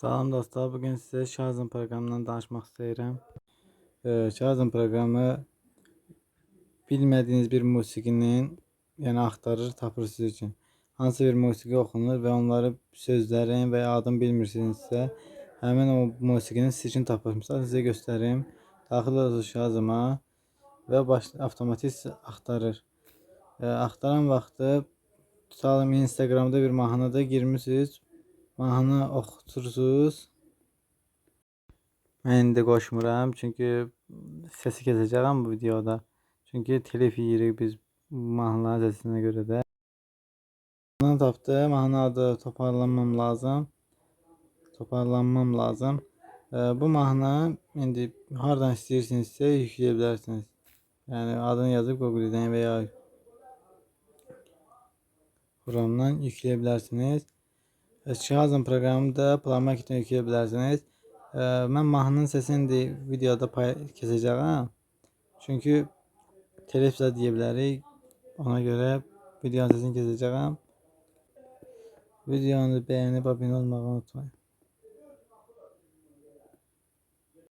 Salam dostlar, bugün size Shazam proqramından danışmaq istəyirəm. Ee, Shazam proqramı bilmədiyiniz bir musiqinin, yəni axtarır, tapır siz üçün. Hansı bir musiqi oxunur və onları sözlərin və ya adını bilmirsinizsə, həmin o musiqini siz üçün tapır. Misal sizə göstərim. Daxil olursunuz Shazama və baş avtomatik axtarır. Ee, axtaran vaxtı tutalım Instagramda bir mahnıda girmisiniz. Mahnı oxutursunuz. Mən indi qoşmuram çünki səsi kəsəcəyəm bu videoda. Çünki telif yeyirik biz mahnıların səsinə görə də. Mahnı tapdım. Mahnı adı toparlanmam lazım. Toparlanmam lazım. Ee, bu mahnı indi hardan istəyirsinizsə yükləyə bilərsiniz. Yəni adını yazıb Google-dən və ya Chrome-dan yükləyə. Shazam proqramını da Play Market-dən yükləyə bilərsiniz. Ee, mən mahnının səsini indi videoda pay kəsəcəyəm. Çünki telif də deyə bilərik. Ona görə videonun səsini kəsəcəyəm. Videonu bəyənib abunə olmağı unutmayın.